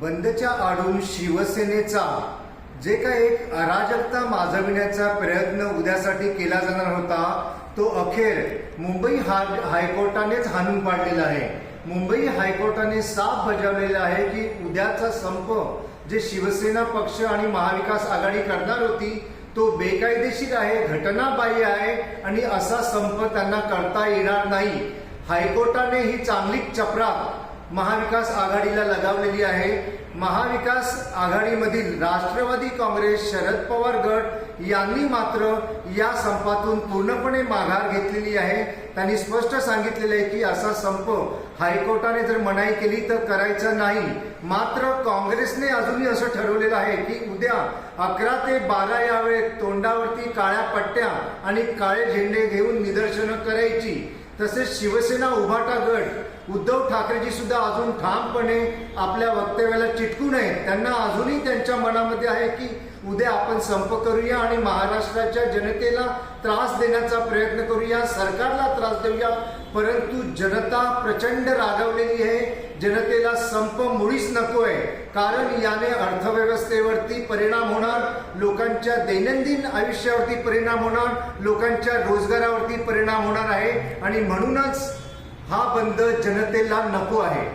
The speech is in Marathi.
बंदच्या आडून शिवसेनेचा जे काही एक अराजकता माजविण्याचा प्रयत्न उद्यासाठी केला जाणार होता तो अखेर मुंबई हा- हायकोर्टानेच हाणून पाडलेला आहे. मुंबई हायकोर्टाने साफ बजावलेला आहे की उद्याचा संप जे शिवसेना पक्ष आणि महाविकास आघाडी करणार होती तो बेकायदेशीर आहे घटनाबाह्य आहे आणि असा संप त्यांना करता येणार नाही. हायकोर्टाने ही चांगली चपराक महाविकास आघाडीला लगावलेली आहे. महाविकास आघाडीमधील राष्ट्रवादी काँग्रेस शरद पवार गट यांनी मात्र या संपातून पूर्णपणे माघार घेतलेली आहे. त्यांनी स्पष्ट सांगितलेलं आहे की असा संप हायकोर्टाने जर मनाई केली तर करायचा नाही. मात्र काँग्रेसने अजूनही असं ठरवलेलं आहे की उद्या अकरा ते बारा या वेळेत तोंडावरती काळ्या पट्ट्या आणि काळे झेंडे घेऊन निदर्शनं करायची. तसेच शिवसेना उभाटा गट उद्धव ठाकरेजी सुद्धा अजून ठामपणे आपल्या वक्तव्याला चिटकू नये त्यांना अजूनही त्यांच्या मनामध्ये आहे की उद्या आपण संप करूया आणि महाराष्ट्राच्या जनतेला त्रास देण्याचा प्रयत्न करूया सरकारला त्रास देऊया. परंतु जनता प्रचंड रागावलेली आहे. जनतेला संप मुळीच नकोय. कारण याने अर्थव्यवस्थेवरती परिणाम होणार लोकांच्या दैनंदिन आयुष्यावरती परिणाम होणार लोकांच्या रोजगारावरती परिणाम होणार आहे. आणि म्हणूनच हा बंद जनतेला नको आहे.